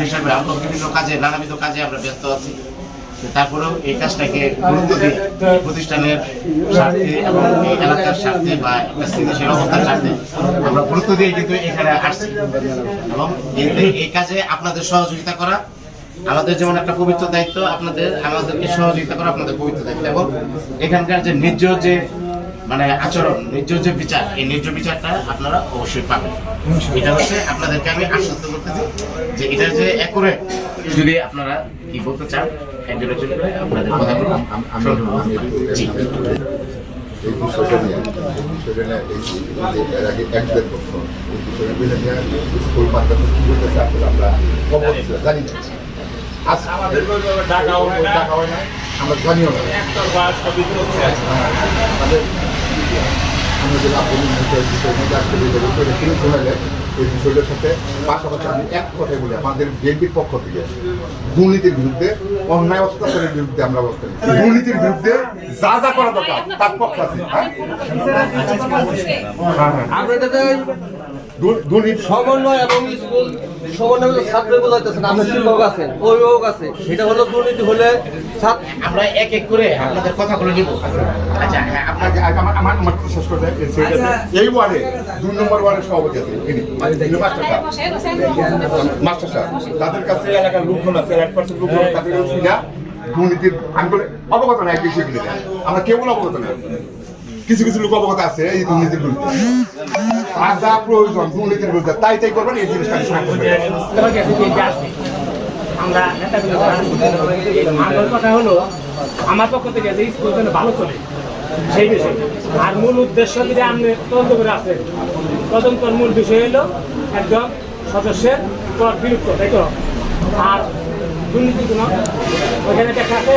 হিসাবে আমরা বিভিন্ন কাজে, নানাবিধ কাজে আমরা ব্যস্ত আছি। তারপরেও এই কাজটাকে গুরুত্ব দিয়ে প্রতিষ্ঠানের স্বার্থে এবং এই এলাকার স্বার্থে বা স্থিতিশীল অবস্থার স্বার্থে আমরা গুরুত্ব দিয়ে কিন্তু এখানে আসছি। এবং এই- কাজে আপনাদের সহযোগিতা করা, আমাদের যেমন একটা পবিত্র দায়িত্ব, আপনাদের, আমাদেরকে সহযোগিতা করা, আপনাদের পবিত্র দায়িত্ব। এবং এখানকার যে ন্যায্য যে মানে আচরণ ন্যায্য যে বিচার এই ন্যায্য বিচারটা আপনারা অবশ্যই পাবেন এটা হচ্ছে আপনাদেরকে আমি আশ্বস্ত করতেছি যে এটা যে অ্যাকুরেট যদি আপনারা কি বলতে চান একজন করে আপনাদের কথাগুলো জি এই বিষয়টা নিয়ে এই বিষয়টা নিয়ে এই এর আগে এক দেড় বছর এই বিষয়টা নিয়ে স্কুল মাদ্রাসা কি করতেছে আসলে আমরা খবর জানি না আজ আমাদের টাকা টাকা হয় না আমরা জানিও না আমাদের আমরা যে আপনি আজকে যে বিষয়টা শুরু করে এই বিষয়টার সাথে পাশাপাশি আমি এক কথাই বলি আমাদের বিএনপির পক্ষ থেকে দুর্নীতির বিরুদ্ধে অন্যায় অত্যাচারের বিরুদ্ধে আমরা অবস্থান নিচ্ছি। দুর্নীতির বিরুদ্ধে যা যা করা দরকার তার পক্ষ আছে। হ্যাঁ? হ্যাঁ হ্যাঁ। দুর্নীতি সমন্বয় এবং স্কুল সমন্বয় হলে ছাত্রগুলো আপনার শিক্ষক আছেন অভিভাবক আছে। এটা হলো দুর্নীতি হলে আমরা এক এক করে আপনাদের কথাগুলো নিব। আচ্ছা হ্যাঁ আগে আমার আমার আমার শেষ করে এই ওয়ার্ডে দুই নম্বর ওয়ার্ডের সভাপতি আছে মাস্টার সাহেব মাস্টার সাহেব তাদের কাছে এলাকার লোকজন আছে এক পার্সেন্ট লোকজন তাদের কাছে দুর্নীতির আমি বলে অবগত নাই বিষয়গুলি আমরা কেবল অবগত নাই। কিছু কিছু লোক অবগত আছে, এই দুর্নীতির বিরুদ্ধে। আর যা প্রয়োজন দুর্নীতির বিরুদ্ধে, তাই তাই করবেন, এই জিনিসটা আমরা কথা হলো, আমার ভালো সেই আর মূল উদ্দেশ্য আপনি তদন্ত করে মূল বিষয় হলো একজন সদস্যের পদ বিলুপ্ত তাই তো? আর দুর্নীতি কোনো, ওইখানে দেখা আছে?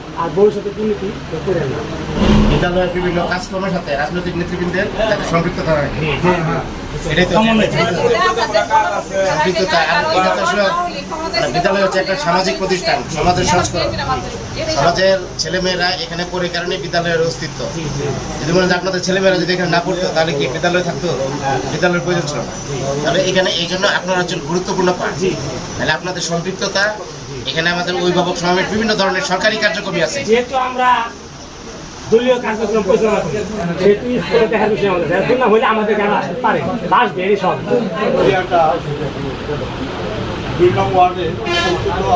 আর ভবিষ্যতে দুর্নীতি করেন না। বিদ্যালয়ের বিভিন্ন কাজকর্মের সাথে রাজনৈতিক নেতৃবৃন্দের একটা সম্পৃক্ততা থাকে এটাই তো সম্পৃক্ততা আর এটা তো আসলে মানে বিদ্যালয় হচ্ছে একটা সামাজিক প্রতিষ্ঠান সমাজের সংস্করণ। সমাজের ছেলেমেয়েরা এখানে পড়ে কারণে বিদ্যালয়ের অস্তিত্ব। যদি মনে হয় আপনাদের ছেলেমেয়েরা যদি এখানে না পড়তো তাহলে কি বিদ্যালয় থাকতো? বিদ্যালয়ের প্রয়োজন ছিল না। তাহলে এখানে এই জন্য আপনারা হচ্ছেন গুরুত্বপূর্ণ পাঠ তাহলে আপনাদের সম্পৃক্ততা এখানে আমাদের অভিভাবক সমাবেশ বিভিন্ন ধরনের সরকারি কার্যক্রমই আছে। যেহেতু আমরা দলীয় কার্যক্রম পরিচালনা করি সেহেতু স্কুলে দেখার বিষয় আমাদের যারা না হলে আমাদের যারা আসতে পারে? আসবে এই সব দুই নম্বর ওয়ার্ডে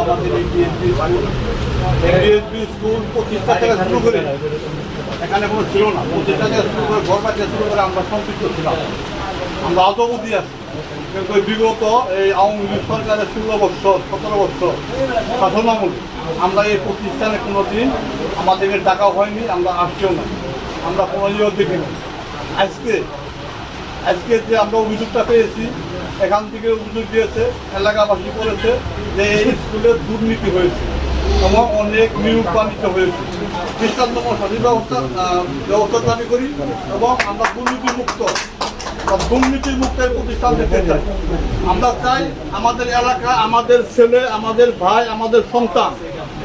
আমাদের এই বিএনপি বিএনপি স্কুল। প্রতিষ্ঠা থেকে শুরু করে এখানে কোনো ছিল না। প্রতিষ্ঠা থেকে শুরু করে ঘর বাড়িতে শুরু করে আমরা সম্পৃক্ত ছিলাম। আমরা অতবুদ্ধি আছি। কিন্তু বিগত এই আওয়ামী লীগ সরকারের ষোলো বছর, সতেরো বছর শাসন আমরা এই প্রতিষ্ঠানে কোনো দিন আমাদেরকে টাকা হয়নি, আমরা আসছেও না আমরা কোনো ইয়েও দেখিনি আজকে আজকে যে আমরা অভিযোগটা পেয়েছি, এখান থেকে অভিযোগ দিয়েছে, এলাকাবাসী করেছে যে এই স্কুলে দুর্নীতি হয়েছে এবং অনেক নিয়োগ বাণিজ্য হয়েছে। দৃষ্টান্তম সঠিক ব্যবস্থা ব্যবস্থা দাবি করি এবং আমরা দুর্নীতি মুক্ত বা দুর্নীতি মুক্ত প্রতিষ্ঠান দেখতে চাই। আমরা চাই আমাদের এলাকা, আমাদের ছেলে, আমাদের ভাই, আমাদের সন্তান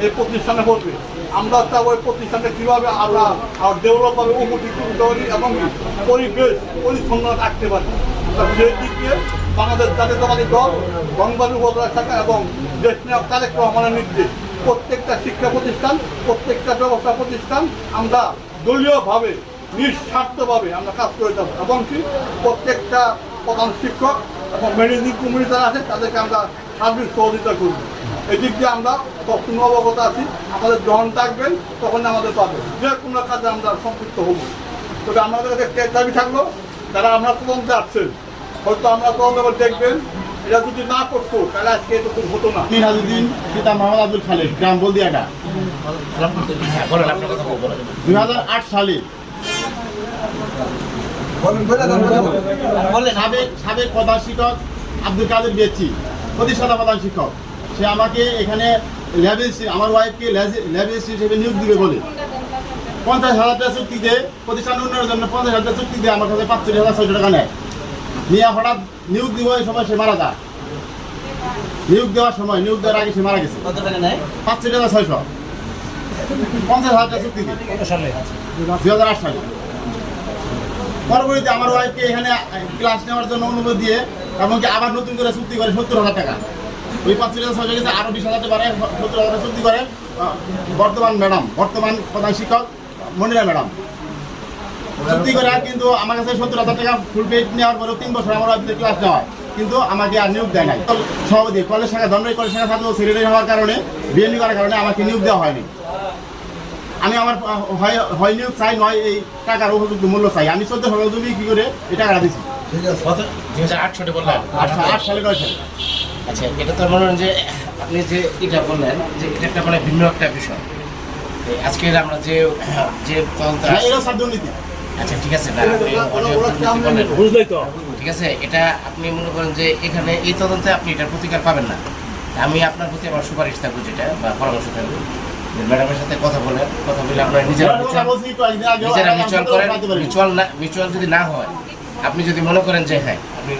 এই প্রতিষ্ঠানে পড়বে। আমরা চাই ওই প্রতিষ্ঠানটা কীভাবে আমরা ডেভেলপ হবে উপকৃত পারি এবং পরিবেশ পরিচ্ছন্ন রাখতে পারি। সেই দিক দিয়ে বাংলাদেশ জাতীয়তাবাদী দল বঙ্গবন্ধু বদলার শাখা এবং দেশ নেওয়া তারেক রহমানের নির্দেশ, প্রত্যেকটা শিক্ষা প্রতিষ্ঠান, প্রত্যেকটা ব্যবস্থা প্রতিষ্ঠান আমরা দলীয়ভাবে নিঃস্বার্থভাবে আমরা কাজ করে যাব। এবং কি প্রত্যেকটা প্রধান শিক্ষক এবং ম্যানেজিং কমিটি যারা আছে তাদেরকে আমরা সার্বিক সহযোগিতা করব। এদিক দিয়ে আমরা সবসময় অবগত আছি। আমাদের যখন থাকবেন তখন আমাদের পাবে। যে কোনো কাজে আমরা সম্পৃক্ত হব। তবে আমাদের কাছে একটা দাবি থাকল যারা আমরা তদন্তে আসছেন হয়তো আমরা তদন্ত করে দেখবেন এটা যদি না করতো তাহলে আজকে এরকম হতো না। মিনহাজুদ্দিন পিতা মোহাম্মদ আব্দুল খালেক গ্রাম বলদিয়াটা হ্যাঁ, দুই হাজার আট সালে সাবেক সাবেক প্রধান শিক্ষক আব্দুল কাদের বেচি প্রতিষ্ঠাতা প্রধান শিক্ষক। সে আমাকে এখানে ল্যাবে আমার ওয়াইফকে ল্যাবে হিসেবে নিয়োগ দিবে বলে। পঞ্চাশ হাজার টাকা চুক্তি দিয়ে প্রতিষ্ঠান উন্নয়নের জন্য পঞ্চাশ হাজার টাকা চুক্তি দিয়ে আমার কাছে পাঁচচল্লিশ হাজার ছয়শো টাকা নেয়। নিয়ে হঠাৎ নিয়োগ দিব এই সময় সে মারা যায়। নিয়োগ দেওয়ার সময় নিয়োগ দেওয়ার আগে সে মারা গেছে। কত টাকা নেয়? পাঁচশো টাকা ছয়শো। পঞ্চাশ হাজার টাকা চুক্তি দুই হাজার আট সালে। পরবর্তীতে আমার ওয়াইফকে এখানে ক্লাস নেওয়ার জন্য অনুমতি দিয়ে এমনকি আবার নতুন করে চুক্তি করে সত্তর হাজার টাকা। ওই পাঁচ টাকা ছয়শো গেছে আরও বিশ হাজার বাড়ায় সত্তর হাজার চুক্তি করে বর্তমান ম্যাডাম বর্তমান প্রধান শিক্ষক মনিরা ম্যাডাম চুক্তি করে কিন্তু আমার কাছে সত্তর হাজার টাকা ফুল পেড নেওয়ার পরেও তিন বছর আমার ওয়াইফদের ক্লাস নেওয়া হয়। কিন্তু আমাকে আর নিয়োগ দেয় নাই। সভাপতি কলেজ শাখা ধর্মের কলেজ শাখা ছাত্র সেক্রেটারি হওয়ার কারণে বিএনপি করার কারণে আমাকে নিয়োগ দেওয়া হয়নি। আমি আমার হয় হয় নিয়োগ চাই নয় এই টাকার উপযুক্ত মূল্য চাই। আমি চোদ্দ জমি কি করে এই টাকাটা দিচ্ছি দুই হাজার আট সালে বললেন। আট সালে নয় সালে। আচ্ছা এটা তো মনে হয় যে আপনি যে এটা বললেন যে এটা একটা মানে ভিন্ন একটা বিষয়। তো আজকের আমরা যে যে তদন্ত আচ্ছা ঠিক আছে না। বুঝলেই তো। ঠিক আছে এটা আপনি মনে করেন যে এখানে এই তদন্তে আপনি এটার প্রতিকার পাবেন না। আমি আপনার প্রতি আমার সুপারিশ থাকব যেটা বা পরামর্শ থাকবে। ম্যাডামের সাথে কথা বলেন কথা বলে আপনারা নিজেরা নিজেরা মিউচুয়াল করেন মিউচুয়াল না। মিউচুয়াল যদি না হয় আপনি যদি মনে করেন যে হ্যাঁ আপনি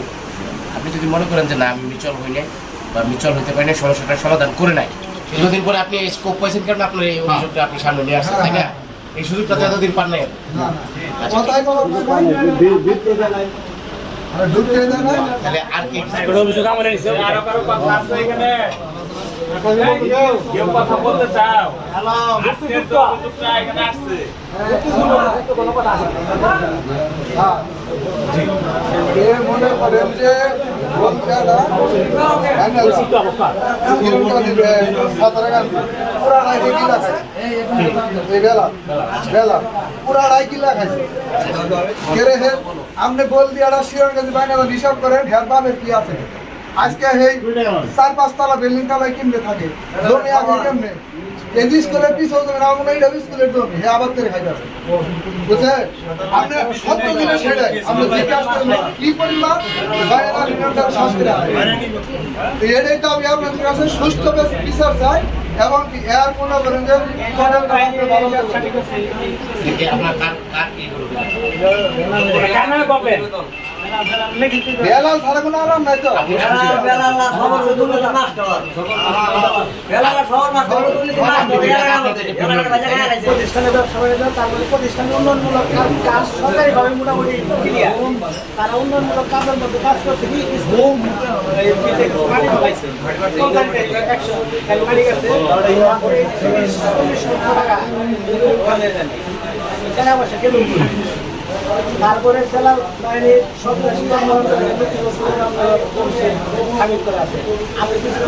আপনি যদি মনে করেন যে না আমি মিউচুয়াল হই নাই বা মিউচুয়াল হইতে পারি না সমস্যাটার সমাধান করে নাই। দীর্ঘদিন পরে আপনি স্কোপ পাইছেন কারণ আপনার এই অভিযোগটা আপনি সামনে নিয়ে আসছেন তাই না? এই সুযোগটা তো এতদিন পান নাই। আচ্ছা, তাহলে আর কি অভিযোগ আমার নিছে? কারও কারও কথা আছে এখানে। কেউ কথা বলতে চাও? এখানে আসছে। মনে করেন যে এই বেলা আপনি দিয়াটা শিওর কাছে বাংলা হিসাব করেন হের বামের কি আছে? আজকে এই চার পাঁচ তলা বিল্ডিং তলায় কিনবে থাকে? জমি আগে কেমনে? এই স্কুলের পিছনে জমি না মনে এটা স্কুলের জমি হে আবার করে খাইতে আছে বুঝছে আপনি সত্য দিনে সেটাই। আপনি জিজ্ঞাসা করেন কি পরিমাণ বাইরে নিয়ন্ত্রণ শাস্তি এটাই তো আমি আপনাদের কাছে সুস্থ বিচার চাই এবং কি এর করেন যে কড়াটা আপনি ভালো করবেন। থেকে আপনার কার কার কি করবে কেন বলবেন? বেলাল ছাড়া কোনো আরাম নাই তো? প্রতিষ্ঠানের ব্যবসা করে দেয় তারপরে প্রতিষ্ঠানের উন্নয়নমূলক কাজ- সরকারিভাবে মোটামুটি তারা উন্নয়নমূলক কাজের মধ্যে কাজ করছে, কি মাটি একশো। মাটি গেছে। টাকা। কেন তারপরে জেলা বাহিনীর সন্ত্রাসী সামিল করা আছে। আমি কিছু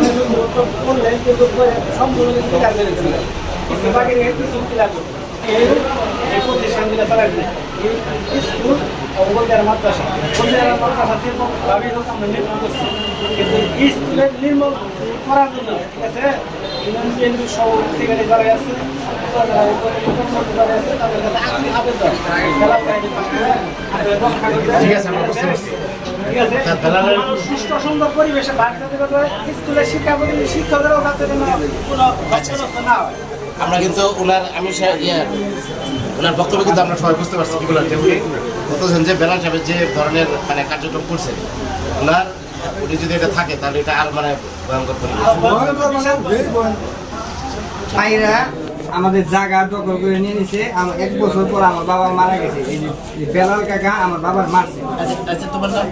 করলেন কিন্তু পরে সম্পূর্ণ ক্লিয়ার করে দিলেন কিছু বাকি রেখে কিছু ক্লিয়ার করলেন এই প্রতিষ্ঠানগুলো চালাচ্ছে এই স্কুল অবদার মাদ্রাসা। অবদার মাদ্রাসা যেরকমভাবে হোক আমরা নির্মাণ করার জন্য, ঠিক আছে? ইউনিয়ন সেখানে যারা আছে। ঠিক আছে, আমরা বুঝতে পারছি। সুষ্ঠ সুন্দর পরিবেশে স্কুলের শিক্ষা শিক্ষকদেরও কোনো না হয় আমরা কিন্তু ওনার আমি সা- ইয়ে ওনার বক্তব্য কিন্তু আমরা সবাই বুঝতে পারছি বলেন যে উনি বলতেছেন যে বেলাল যে ধরনের মানে কার্যক্রম করছেন ওনার উনি যদি এটা থাকে তাহলে এটা আর মানে ভয়ঙ্কর পরিবেশ। আমাদের জায়গা দখল করে নিয়ে নিছে। আমার এক বছর পর আমার বাবা মারা গেছে। এই যে বেলাল কাকা আমার বাবার মারছে আচ্ছা তোমার নাম?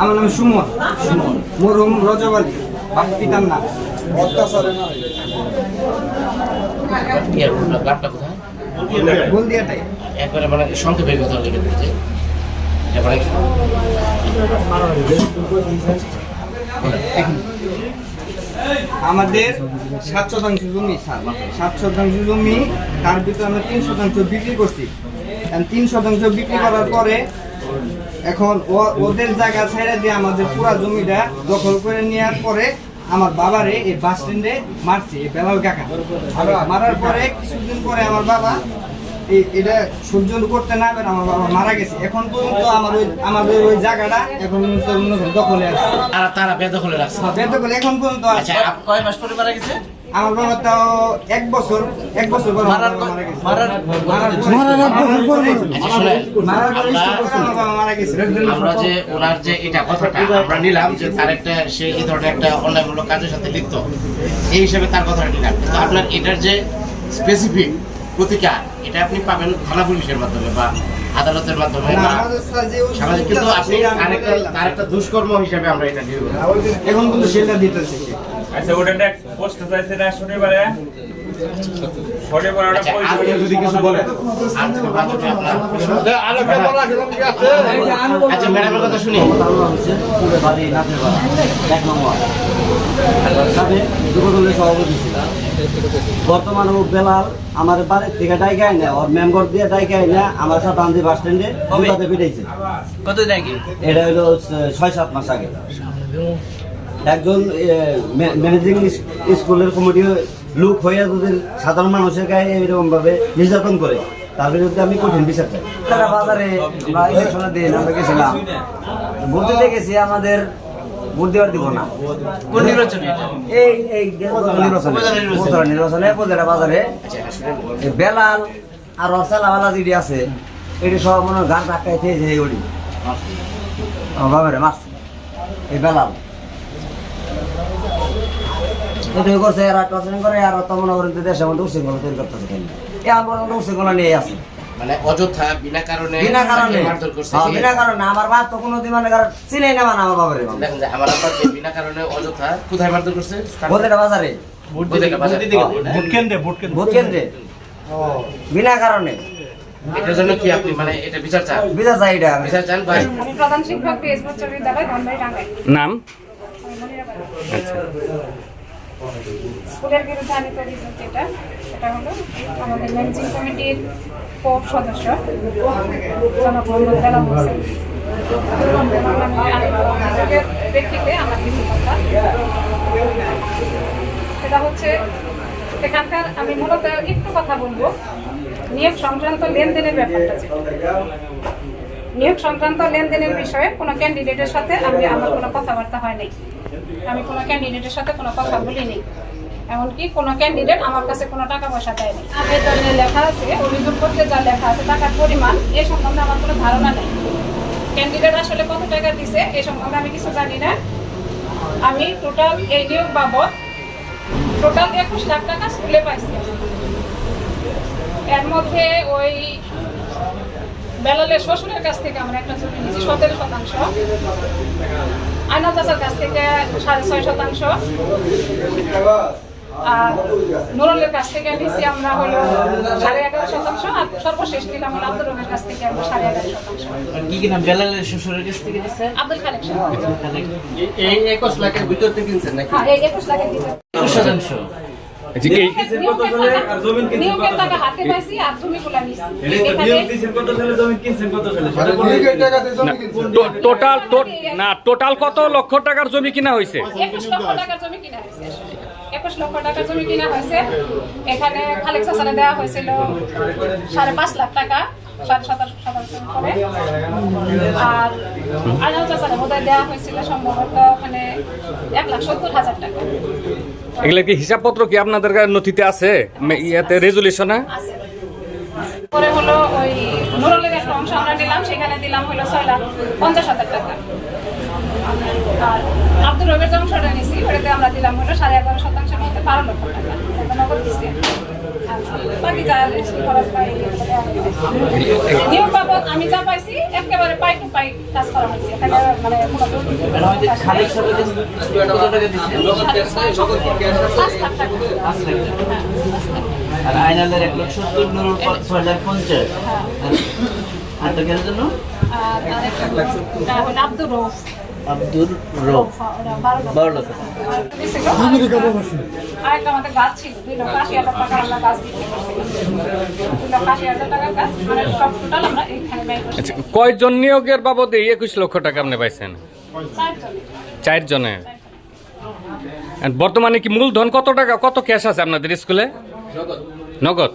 আমার নাম সুমন। সুমন। মরহুম রজব আলী বাপ পিতার নাম। একবারে মানে সংক্ষেপে কথা লিখে দিচ্ছে আমাদের সাত শতাংশ জমি সাত শতাংশ জমি, তার ভিতরে আমরা তিন শতাংশ বিক্রি করছি। তিন শতাংশ বিক্রি করার পরে এখন ওদের জায়গা ছেড়ে দিয়ে আমাদের পুরা জমিটা দখল করে নেওয়ার পরে আমার বাবারে এই বাস স্ট্যান্ডে মারছে বেলাল কাকা মারার পরে কিছুদিন পরে আমার বাবা এটা সহ্য করতে না পারে আমার বাবা মারা গেছে এখন পর্যন্ত আমার ওই আমাদের ওই জায়গাটা এখন পর্যন্ত দখলে আছে তারা তারা বেদখলে রাখছে বেদখল এখন পর্যন্ত আছে আচ্ছা কয় মাস পরে মারা গেছে আমার বাবা তাও এক বছর এক বছর পর মারা গেছে মারার আচ্ছা শুনেন মারার পর আমরা- স্ট্রোক করে আমার বাবা মারা গেছে আমরা যে ওনার যে এটা কথাটা আমরা নিলাম যে তার একটা সে এই ধরনের একটা অন্যায়মূলক কাজের সাথে লিপ্ত এই হিসেবে তার কথাটা নিলাম কিন্তু আপনার এটার যে স্পেসিফিক প্রতিকার এটা আপনি পাবেন থানা পুলিশের মাধ্যমে বা আদালতের মাধ্যমে সামাজিক কিন্তু আপনি আরেকটা তার একটা দুষ্কর্ম হিসেবে আমরা এটা নিয়ে এখন কিন্তু সেটা দিতেছে সে। আচ্ছা ওটা পোস্ট চাইছে না শনিবারে? শনিবার আচ্ছা, পয়সা আর কেউ যদি কিছু বলেন। বর্তমানে ও বেলাল আমার বাড়ির থেকে ডাইকে আয় না ওর মেম্বার দিয়ে ডাইকে আয় না আমার সাথে আনতে বাস স্ট্যান্ডে জুতাতে পিটাইছে। কত এটা হলো ছয় সাত মাস আগে। একজন ম্যানেজিং স্কুলের কমিটি লোক হয়ে যদি সাধারণ মানুষের গায়ে এরকম ভাবে নির্যাতন করে। তার বিরুদ্ধে আমি কঠিন বিচার চাই। তারা বাজারে আমরা ইলেকশনের দিন আমরা গেছিলাম। দিতে গেছি আমাদের ভোট দেওয়ার দিব না। কোন নির্বাচনে এই এই নির্বাচনে। নির্বাচনে উপজেলা বাজারে। বেলাল আর রসালাওয়ালা যেটি আছে এটি সব মনে গান টাকাইতে যে ওটি। বাবারে মাছ। এই বেলাল। এটাই করছে এরা টর্চারিং করে আর তো মনে করেন দেশের মধ্যে তৈরি করতেছে এই আমার মনে নিয়ে আছে। মানে অযথা বিনা কারণে বিনা কারণে। মারধর করছে হ্যাঁ, বিনা কারণে। আমার বাপ তো কোনো দিন মানে কারণ চিনে না মানে আমার বাবারে দেখেন যে আমার যে বিনা কারণে অযথা কোথায় মারধর করছে? বলতে বাজারে। প্রত্যেকটা বাজারে। ভোট কেন্দ্রে বিনা কারণে। এটার জন্য কি আপনি মানে এটা বিচার চান? বিচার চাই এটা। বিচার চান? ভাই। আমি প্রধান শিক্ষক পিএস উচ্চ বিদ্যালয় ধনবাড়ি নাম? স্কুলের বিরুদ্ধে আনিত অভিযোগ যেটা সেটা হলো আমাদের ম্যানেজিং কমিটির কোপ সদস্য অভিযোগের আমার কিছু কথা। সেটা হচ্ছে এখানকার আমি মূলত একটু কথা বলব। নিয়োগ সংক্রান্ত লেনদেনের ব্যাপারটা নিয়োগ সংক্রান্ত লেনদেনের বিষয়ে কোনো ক্যান্ডিডেটের সাথে আমি আমার কোনো কথাবার্তা হয়নি আমি কোনো ক্যান্ডিডেটের সাথে কোনো কথা বলিনি এমনকি কোনো ক্যান্ডিডেট আমার কাছে কোনো টাকা পয়সা দেয়নি আবেদনে লেখা আছে, অভিযোগ করতে যা লেখা আছে টাকার পরিমাণ, এ সম্বন্ধে আমার কোনো ধারণা নেই। ক্যান্ডিডেট আসলে কত টাকা দিছে, এ সম্বন্ধে আমি কিছু জানি না। আমি টোটাল এই নিয়োগ বাবদ টোটাল একুশ লাখ টাকা স্কুলে পাইছি। এর মধ্যে ওই বেলালের শ্বশুরের কাছ থেকে আমরা একটা জমি নিয়েছি সতেরো শতাংশ। আইনাল চাচার কাছ থেকে সাড়ে ছয় শতাংশ। আর নুরুলের কাছ থেকে নিয়েছি আমরা হলো সাড়ে এগারো শতাংশ আর সর্বশেষ নিলাম হলো আব্দুর রহমের কাছ থেকে আমরা সাড়ে এগারো শতাংশ। কি কিনা বেলালের শ্বশুরের কাছ থেকে দিচ্ছে আব্দুল খালেক এই একুশ লাখের ভিতর থেকে কিনছেন নাকি? হ্যাঁ এই একুশ লাখের একুশ শতাংশ। টোটাল না টোটাল কত লক্ষ টাকার জমি কিনা হয়েছে? একুশ লক্ষ টাকার জমি কিনা হয়েছে। আসলে। একুশ লক্ষ টাকার জমি কিনা হয়েছে। এখানে খালেক দেওয়া হয়েছিল সাড়ে পাঁচ লাখ টাকা সাড়ে সাতাশ শতাংশ করে। আর আনাল চাচারে বোধহয় দেওয়া হয়েছিল সম্ভবত ওখানে এক লাখ সত্তর হাজার টাকা। এগুলা কি হিসাবপত্র কি আপনাদের নথিতে আছে? ইয়াতে রেজুলেশনে পরে হলো ওই একটা অংশ আমরা নিলাম সেখানে দিলাম হলো লাখ পঞ্চাশ হাজার টাকা। আর আব্দুর রবের যে নিছি আমরা দিলাম হলো সাড়ে এগারো শতাংশের মধ্যে লক্ষ টাকা। নগদ দিছি। বাকি যা বাবদ আমি যা পাইছি একেবারে পাই টু পাই কাজ করা এখানে মানে কোনো কত টাকা দিচ্ছে? হ্যাঁ। আর আইনালের এক লক্ষ সত্তর নূর ছয় হাজার পঞ্চাশ। আর তো কেন জন্য আর আব্দুর রৌফ আব্দুর রব। বারো লক্ষ আরেকটা আমাদের গাছ ছিল দুই লক্ষ আশি হাজার টাকা আমরা গাছ বিক্রি করছিলাম। দুই লক্ষ আশি হাজার টাকার গাছ মানে সব টোটাল আমরা এইখানে ব্যয় করছি। আচ্ছা কয়জন নিয়োগের বাবদে একুশ লক্ষ টাকা আপনি পাইছেন? চারজন। চার জনে বর্তমানে কি মূলধন কত টাকা কত ক্যাশ আছে আপনাদের স্কুলে? নগদ।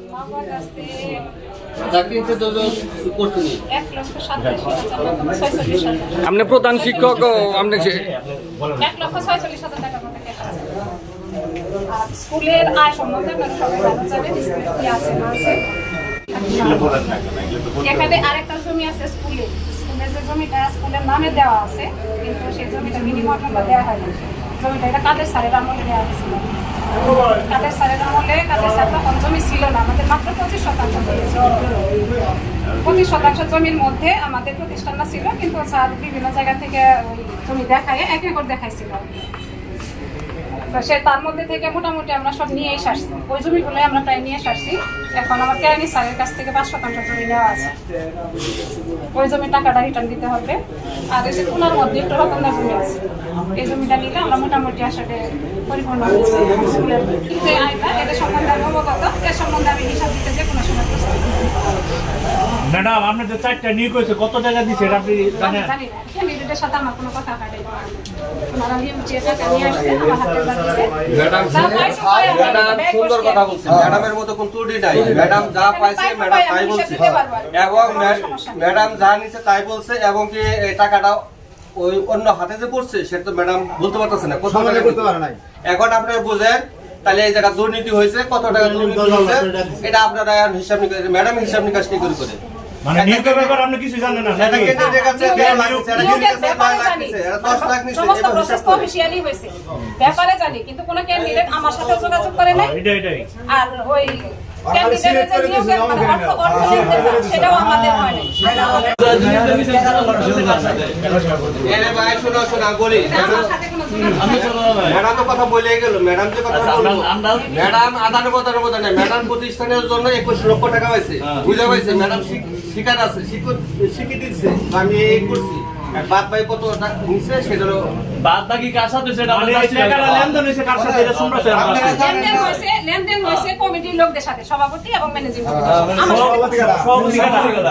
আপনি প্রধান শিক্ষক আপনি এক লক্ষ ছয়চল্লিশ হাজার টাকার মতো cash আছে। আর স্কুলের আয় সম্বন্ধে আপনারা সবাই জানেন স্কুলে কি আছে না আছে। এগুলো বলেন না কেন এগুলো তো বলতে এখানে আরেকটা জমি আছে স্কুলে। স্কুলের যে জমিটা স্কুলের নামে দেওয়া আছে কিন্তু সেই জমিটা বিনিময় দেওয়া হয়নি। জমিটা এটা কাদের স্যারের আমলে দেওয়া হয়েছিল? কাদের স্যারের আমলে কাদের কোন জমি ছিল না, আমাদের মাত্র পঁচিশ শতাংশ পঁচিশ শতাংশ জমির মধ্যে আমাদের প্রতিষ্ঠানটা ছিল, কিন্তু স্যার বিভিন্ন জায়গা থেকে জমি দেখায়, এক একর দেখাইছিল। সে তার মধ্যে থেকে মোটামুটি আমরা সব নিয়ে এসে আসছি ওই জমিগুলো আমরা প্রায় নিয়ে এসে আসছি এখন আমার কেরানি স্যারের কাছ থেকে পাঁচ শতাংশ জমি নেওয়া আছে। ওই জমির টাকাটা রিটার্ন দিতে হবে। আর এসে পুনার মধ্যে একটু রকমদার জমি আছে। এই জমিটা নিলে আমরা মোটামুটি আসলে পরিপূর্ণ হয়েছে। স্কুলের যে আয়টা এদের সম্বন্ধে আমি অবগত। এর সম্বন্ধে আমি হিসাব দিতে যে কোনো সময়। ম্যাডাম আপনার যে চারটা নিয়োগ হয়েছে কত টাকা দিচ্ছে এটা আপনি জানেন? জানি না। সাথে আমার কোনো কথা কাটে ওনারা নিয়ম যে টাকা নিয়ে আসছে আমার হাতে দিচ্ছে ম্যাডাম যা পাইছে পাই আমরা ম্যাডাম ব্যয় সুন্দর করছি কথা আর কি। বলছে ম্যাডামের মতো কোন ত্রুটি নাই। ম্যাডাম যা পাইছে ম্যাডাম তাই বলছে। এবং ম্যাডাম যা নিছে তাই বলছে এবং কি টাকাটা ওই অন্য হাতে যে পড়ছে সেটা তো ম্যাডাম বলতে পারতেছে না। এখন আপনারা বুঝেন তাহলে এই জায়গা দুর্নীতি হয়েছে কত টাকা দুর্নীতি হয়েছে? এটা আপনারা হিসাব নিকাশ ম্যাডাম হিসাব নিকাশ কি করে করে? মানে নিয়োগের ব্যাপারে আপনি কিছু জানেন না সেটা কেন্দ্রের কাছে নিয়োগের ব্যাপারে জানি। নিছে, সমস্ত প্রসেস তো করে। অফিসিয়ালি হয়েছে। ব্যাপারে জানি কিন্তু কোনো ক্যান্ডিডেট আমার সাথে যোগাযোগ করে নাই। এটা এটাই আর ওই ক্যান্ডিডেটের যে নিয়োগের মানে অর্থ অর্থ সেটাও আমাদের হয় নাই এরে ভাই শোনো শোনো বলি আমার সাথে কোনো যোগাযোগ নেই। ম্যাডাম তো কথা বলে গেল ম্যাডাম যে কথা বলল। ম্যাডাম নেই ম্যাডাম প্রতিষ্ঠানের জন্য একুশ লক্ষ টাকা হয়েছে। বুঝা পাইছে ম্যাডাম স্বীকার আছে স্বীকৃতি দিচ্ছে আমি এই করছি। বাদ ভাই কত নিচ্ছে সেটারও বাদ বাকি কার সাথে সেটা মানে এই টাকাটা লেনদেন হয়েছে কার সাথে এটা শুনতেছে লেনদেন হয়েছে লেনদেন হয়েছে কমিটির লোকদের সাথে সভাপতি এবং ম্যানেজিং কমিটির সাথে। আমার সাথে। সভাপতি কাটা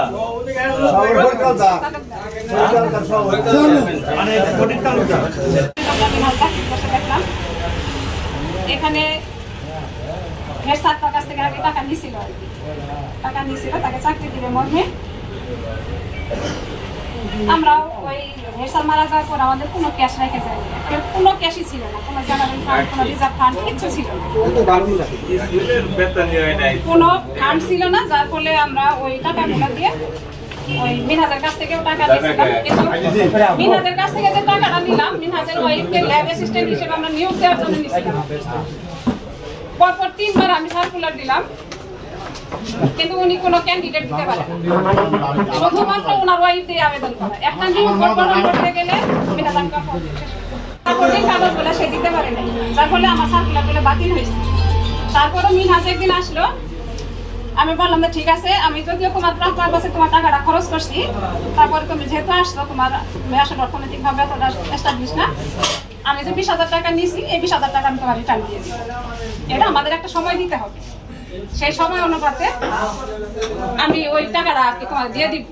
মানে এখানে হেড স্যার কাছ থেকে আগে টাকা নিছিল আর কি। টাকা নিছিল তাকে চাকরি দিবে মধ্যে আমরা ওই হেড স্যার মারা যাওয়ার পর আমাদের কোনো ক্যাশ রেখে যায় কোনো ক্যাশই ছিল না কোনো জেনারেল ফান্ড কোনো রিজার্ভ ফান্ড কিচ্ছু ছিল না। বেতন দিয়ে নাই। কোনো ফান্ড ছিল না যার ফলে আমরা ওই টাকাগুলো দিয়ে ওই মিনহাজের কাছ থেকেও টাকা নিয়েছিলাম। কিন্তু মিনহাজের কাছ থেকে যে টাকাটা নিলাম মিনহাজের ওয়াইফকে ল্যাব অ্যাসিস্ট্যান্ট হিসেবে আমরা নিয়োগ দেওয়ার জন্য নিয়েছিলাম। পরপর তিনবার আমি সার্কুলার দিলাম। কিন্তু উনি কোনো ক্যান্ডিডেট দিতে শুধুমাত্র ওনার ওয়াইফ দিয়ে আবেদন একটা গঠন করতে গেলে কাগজগুলো সে দিতে পারে ফলে আমার সার্কুলারগুলো বাতিল হয়েছে। তারপরে একদিন আসলো। আমি বললাম যে, ঠিক আছে, আমি যদিও তোমার প্রাপ্য বসে তোমার টাকাটা খরচ করছি, তারপরে তুমি যেহেতু আসছো, তোমার তুমি আসলে অর্থনৈতিক ভাবে এতটা এস্টাবলিশ না, আমি যে বিশ হাজার টাকা নিয়েছি, এই বিশ হাজার টাকা আমি তোমার রিটার্ন দিয়ে দিই এটা আমাদের একটা সময় দিতে হবে। সেই সময় অনুপাতে আমি ওই টাকাটা কি তোমার দিয়ে দিব।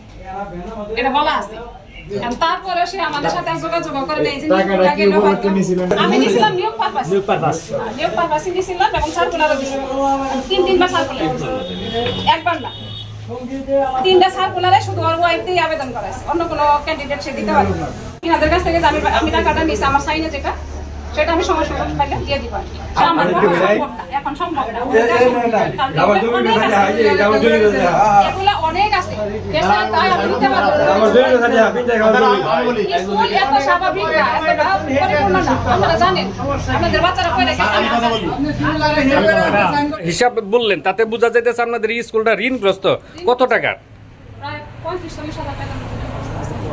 এটা বলা আছে। তারপরে সে আমাদের সাথে যোগাযোগ করে নেই যে নিয়োগটা গেল হয়তো। আমি নিয়েছিলাম নিয়োগ পারপাস নিয়োগ পারপাস নিয়োগ পারপাসই দিয়েছিলাম এবং সার্কুলারও দিয়েছিলাম। তিন তিনবার সার্কুলার একবার না। তিনটা সার্কুলারে শুধু ওর ওয়াইফ দিয়ে আবেদন করাইছে অন্য কোনো ক্যান্ডিডেট সে দিতে পারবে না। তিনাদের কাছ থেকে আমি আমি টাকাটা নিয়েছি আমার সাইনে যেটা সেটা আমি দিয়ে দিব সম্ভব না, এখন সম্ভব না। অনেক আছে। এগুলো অনেক আছে। দেশে তাই আমি দিতে পারব স্কুল এত স্বাভাবিক না এতটা পরিপূর্ণ না। আপনারা জানেন আমাদের বাচ্চারা পড়ে হিসাব বললেন তাতে বোঝা যাইতেছে আপনাদের এই স্কুলটা ঋণগ্রস্ত। কত টাকার প্রায় পঁয়ত্রিশ চল্লিশ হাজার টাকার মতো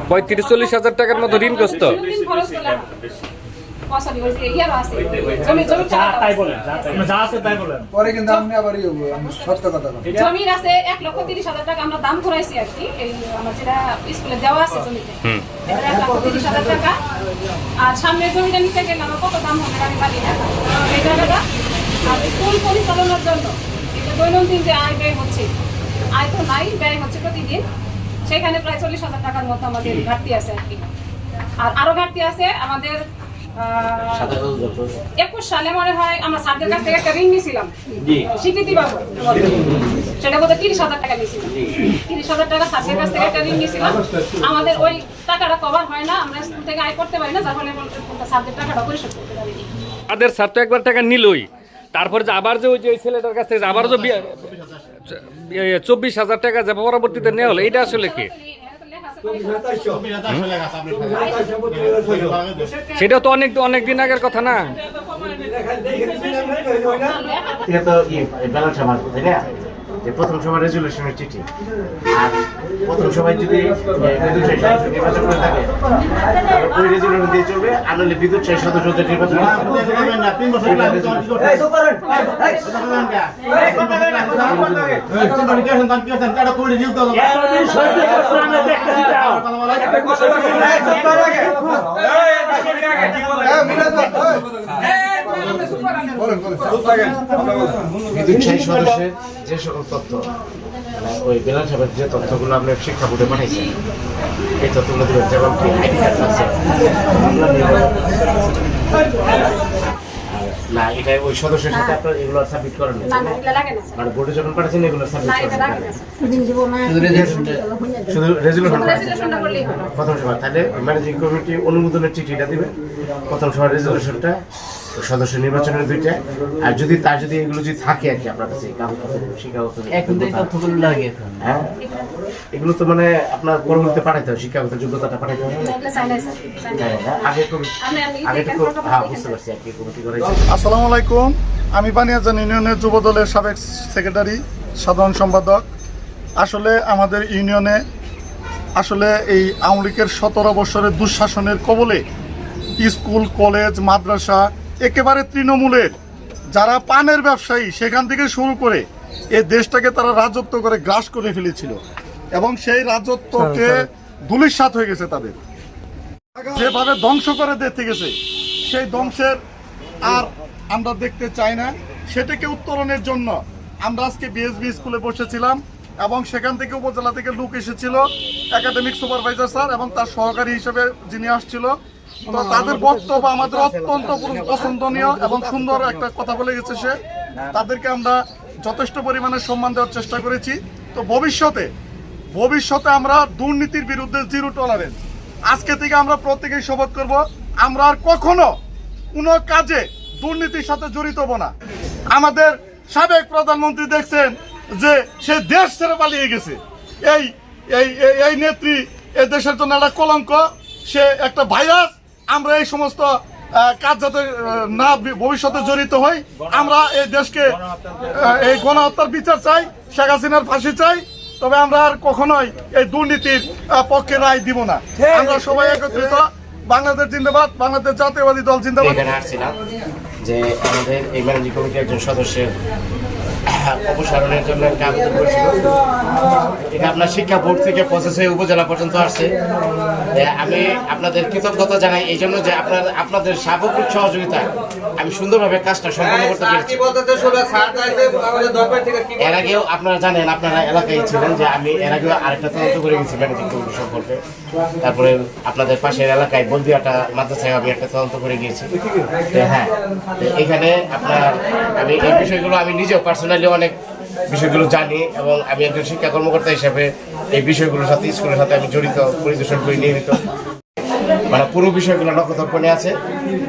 পঁয়ত্রিশ চল্লিশ হাজার টাকার মতো ঋণগ্রস্ত। দিন খরচ করলাম ও, sorry, ওই যে ইয়ারও আছে। জমি জমি তাই বলেন যা আছে তাই বলেন। পরে কিন্তু আপনি আবার ইয়ে সত্য কথা জমির আছে এক লক্ষ তিরিশ হাজার টাকা আমরা দাম করাইছি আর কি। এই আমার যেটা স্কুলে দেওয়া আছে জমিতে। এক লক্ষ তিরিশ হাজার টাকা। আর সামনের জমিটা নিতে গেলে আমার কত দাম হবে আমি জানি না। এই টাকাটা আর স্কুল পরিচালনার জন্য এই দৈনন্দিন যে আয় ব্যয় হচ্ছে আয় তো নাই ব্যয় হচ্ছে প্রতিদিন। সেখানে প্রায় চল্লিশ হাজার টাকার মতো আমাদের ঘাটতি আছে আর কি। আর আরও ঘাটতি আছে আমাদের একুশ সালে মনে হয় আমরা স্যারদের কাছ থেকে একটা ঋণ নিয়েছিলাম। স্বীকৃতি পাবো। সেটা বোধহয় তিরিশ হাজার টাকা নিয়েছিলাম তিরিশ হাজার টাকা স্যারদের কাছ থেকে একটা ঋণ নিয়েছিলাম। আমাদের ওই টাকাটা কভার হয় না আমরা স্কুল থেকে আয় করতে পারি না যার ফলে বলতে- বলতে স্যারদের টাকাটা পরিশোধ করতে পারিনি তাদের স্যার তো একবার টাকা নিলই। তারপরে যে আবার যে ওই যে ওই ছেলেটার কাছ থেকে আবার যে চব্বিশ হাজার টাকা যে পরবর্তীতে নেওয়া হলো এটা আসলে কি? সেটা তো অনেক অনেক দিন আগের কথা না এটা তো ইয়ে ব্যালেন্স আমার তাই না যে প্রথম সভার রেজলিউশনের চিঠি আর প্রথম সভায় যদি নির্বাচন করে থাকে ওই রেজলিউশন দিয়ে চলবে আর বিদ্যুৎ চাই সদস্যদের নির্বাচন করতে resolution। বিদ্যুৎ যে সকল তথ্য মানে ওই বেলাল সাহেবের যে তথ্যগুলো আপনি শিক্ষা বোর্ডে পাঠাইছেন, এই তথ্যগুলো দেবেন যেমন কি আইডি কার্ড আছে না এটা ওই সদস্যের সাথে আপনার এগুলো সাবমিট করেন না, না লাগে না মানে যখন পাঠাচ্ছেন এগুলো সাবমিট না এটা করেন লাগে না শুধু রেজলিউশন রেজুলেশনটা করলেই হবে। প্রথম সভা তাহলে ম্যানেজিং কমিটি অনুমোদনের চিঠিটা দিবে। প্রথম সভার রেজলিউশনটা সদস্য নির্বাচনের দুইটা। আর যদি তার যদি এগুলো যদি থাকে আর কি আপনার কাছে শিক্ষাগত তথ্যগুলো লাগে হ্যাঁ? এগুলো তো মানে আপনার পরবর্তীতে পাঠাইতে হবে শিক্ষাগত যোগ্যতাটা পাঠাইতে হবে। আগে আগে তো হ্যাঁ বুঝতে পারছি আর কি কমিটি আসসালামু আলাইকুম। আমি বানিয়াজান ইউনিয়নের যুব দলের সাবেক সেক্রেটারি সাধারণ সম্পাদক। আসলে আমাদের ইউনিয়নে আসলে এই আওয়ামী লীগের সতেরো বছরের দুঃশাসনের কবলে স্কুল কলেজ মাদ্রাসা একেবারে তৃণমূলের। যারা পানের ব্যবসায়ী সেখান থেকে শুরু করে এই দেশটাকে তারা রাজত্ব করে গ্রাস করে ফেলেছিল। এবং সেই রাজত্বকে ধুলিস্বাত হয়ে। গেছে তাদের। যেভাবে ধ্বংস করে দেখতে গেছে সেই ধ্বংসের আর আমরা দেখতে চাই না। সেটাকে উত্তরণের জন্য আমরা আজকে বিএসবি স্কুলে বসেছিলাম এবং সেখান থেকে উপজেলা থেকে লোক এসেছিল একাডেমিক সুপারভাইজার স্যার এবং তার সহকারী হিসেবে যিনি আসছিল। তাদের বক্তব্য আমাদের অত্যন্ত পছন্দনীয় এবং সুন্দর একটা কথা বলে গেছে সে। তাদেরকে আমরা যথেষ্ট পরিমাণে সম্মান দেওয়ার চেষ্টা করেছি। তো ভবিষ্যতে ভবিষ্যতে আমরা দুর্নীতির বিরুদ্ধে জিরো টলারেন্স আজকে থেকে আমরা প্রত্যেকেই শপথ করব, আমরা আর কখনো কোনো কাজে দুর্নীতির সাথে জড়িত হব না। আমাদের সাবেক প্রধানমন্ত্রী দেখছেন যে সে দেশ ছেড়ে পালিয়ে গেছে। এই এই, এই- নেত্রী এই দেশের জন্য একটা কলঙ্ক, সে একটা ভাইরাস আমরা এই সমস্ত কাজ যাতে না ভবিষ্যতে জড়িত হই আমরা এই দেশকে এই গণহত্যার বিচার চাই শেখ হাসিনার ফাঁসি চাই তবে আমরা আর কখনোই এই দুর্নীতির পক্ষে রায় দিব না। আমরা সবাই একত্রিত বাংলাদেশ জিন্দাবাদ বাংলাদেশ জাতীয়বাদী দল জিন্দাবাদ। এখানে আসছিলাম যে আমাদের এই ম্যানেজিং কমিটির একজন সদস্যের অপসারণের জন্য একটা আবেদন করেছিল। আপনার শিক্ষা বোর্ড থেকে প্রসেস হয়ে উপজেলা পর্যন্ত আসছে। আমি আপনাদের কৃতজ্ঞতা জানাই এই জন্য যে আপনার আপনাদের সার্বক্ষণিক সহযোগিতা আমি সুন্দরভাবে কাজটা সম্পন্ন করতে স্যার পেরেছি এর আগেও আপনারা জানেন আপনারা এলাকায় ছিলেন যে আমি এর আগেও আরেকটা তদন্ত করে গেছি ম্যানেজিং কমিটি সম্পর্কে। তারপরে আপনাদের পাশের এলাকায় বন্দিয়াটা মাদ্রাসায় আমি একটা তদন্ত করে গিয়েছি। হ্যাঁ এখানে আপনার আমি এই বিষয়গুলো আমি নিজেও পার্সোনালি অনেক বিষয়গুলো জানি এবং আমি একজন শিক্ষা কর্মকর্তা হিসেবে এই বিষয়গুলোর সাথে, স্কুলের সাথে আমি জড়িত, পরিদর্শন করি নিয়মিত মানে পুরো বিষয়গুলো নক্ষত্রপণে আছে।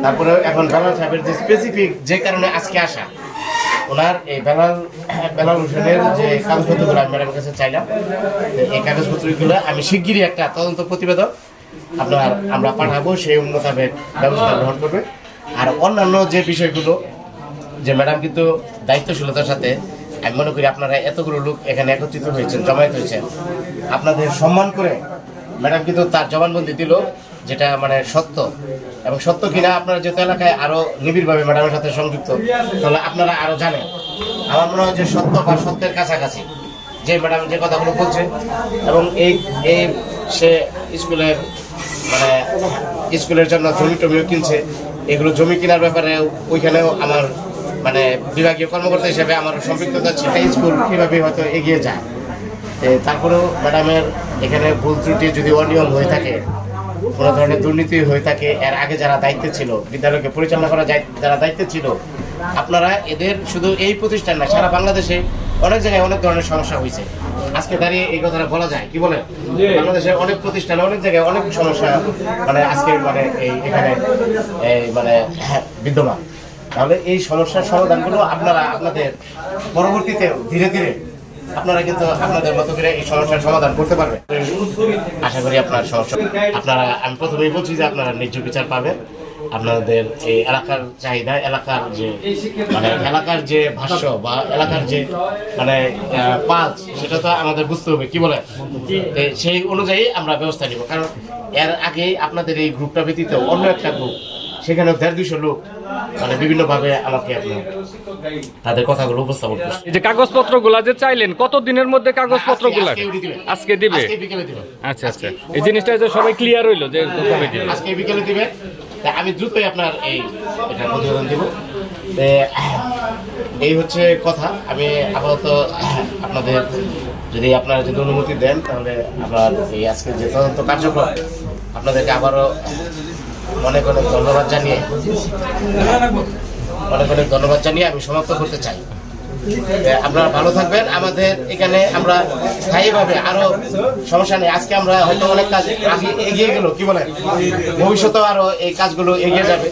তারপরে এখন বেলাল সাহেবের যে স্পেসিফিক যে কারণে আজকে আসা, ওনার এই বেলাল বেলাল হোসেনের যে কাগজপত্রগুলো আমি ম্যাডামের কাছে চাইলাম, এই কাগজপত্রগুলো আমি শিগগিরই একটা তদন্ত প্রতিবেদন আপনার আমরা পাঠাবো, সেই মোতাবেক ব্যবস্থা গ্রহণ করবে। আর অন্যান্য যে বিষয়গুলো, যে ম্যাডাম কিন্তু দায়িত্বশীলতার সাথে আমি মনে করি আপনারা এতগুলো লোক এখানে একত্রিত হয়েছেন, জমায়েত হয়েছেন। আপনাদের সম্মান করে ম্যাডাম কিন্তু তার জবানবন্দি দিল, যেটা মানে সত্য। এবং সত্য কিনা আপনারা যেহেতু এলাকায় আরও নিবিড়ভাবে ম্যাডামের সাথে সংযুক্ত, তাহলে আপনারা আরও জানেন। আমার মনে হয় যে সত্য বা সত্যের কাছাকাছি যে ম্যাডাম যে কথাগুলো বলছে, এবং এই এই সে স্কুলের মানে স্কুলের জন্য জমি টমিও কিনছে, এগুলো জমি কেনার ব্যাপারে ওইখানেও আমার মানে বিভাগীয় কর্মকর্তা হিসেবে আমার সম্পৃক্ততা ছিল। স্কুল কীভাবে হয়তো এগিয়ে যায়। তারপরেও ম্যাডামের এখানে ভুল ত্রুটি যদি অনিয়ম হয়ে থাকে কোনো ধরনের দুর্নীতি হয়ে থাকে এর আগে যারা দায়িত্বে ছিল বিদ্যালয়কে পরিচালনা করা যায় যারা দায়িত্বে ছিল আপনারা এদের শুধু এই প্রতিষ্ঠান না সারা বাংলাদেশে অনেক জায়গায় অনেক ধরনের সমস্যা হয়েছে। আজকে দাঁড়িয়ে এই কথাটা বলা যায় কি বলে বাংলাদেশে অনেক প্রতিষ্ঠানে অনেক জায়গায় অনেক সমস্যা মানে আজকে মানে এই এখানে এই মানে বিদ্যমান। তাহলে এই সমস্যার সমাধানগুলো আপনারা আপনাদের পরবর্তীতে ধীরে ধীরে আপনারা কিন্তু আপনাদের মতো করে এই সমস্যার সমাধান করতে পারবেন। আশা করি আপনার সমস্যা আপনারা আমি প্রথমেই বলছি যে আপনারা ন্যায্য বিচার পাবেন। আপনাদের এই এলাকার চাহিদা, এলাকার যে মানে এলাকার যে ভাষ্য বা এলাকার যে মানে পাঁচ সেটা তো আমাদের বুঝতে হবে, কি বলে? সেই অনুযায়ী আমরা ব্যবস্থা নিব। কারণ এর আগে আপনাদের এই গ্রুপটা ব্যতীত অন্য একটা গ্রুপ সেখানে দেড় দুশো লোক মানে বিভিন্নভাবে আমাকে আপনার তাদের কথাগুলো উপস্থাপন করছে। যে কাগজপত্রগুলা যে চাইলেন কত দিনের মধ্যে কাগজপত্রগুলা আজকে দিবে। আচ্ছা আচ্ছা। এই জিনিসটা যে সবাই ক্লিয়ার হইল যে কবে দিবে আজকে বিকেলে দিবে তা আমি দ্রুতই আপনার এই এটা প্রতিবেদন দিব। তে, এই হচ্ছে কথা। আমি আপাতত আপনাদের যদি আপনারা যদি অনুমতি দেন তাহলে আমার এই আজকে যে তদন্ত কার্যক্রম আপনাদেরকে আবারও অনেক অনেক ধন্যবাদ জানিয়ে অনেক অনেক ধন্যবাদ জানিয়ে আমি সমাপ্ত করতে চাই। আপনারা ভালো থাকবেন। আমাদের এখানে আমরা স্থায়ীভাবে আরও সমস্যা নেই। আজকে আমরা হয়তো অনেক কাজ এগিয়ে গেল। কি বলে ভবিষ্যতেও আরও এই কাজগুলো এগিয়ে যাবে।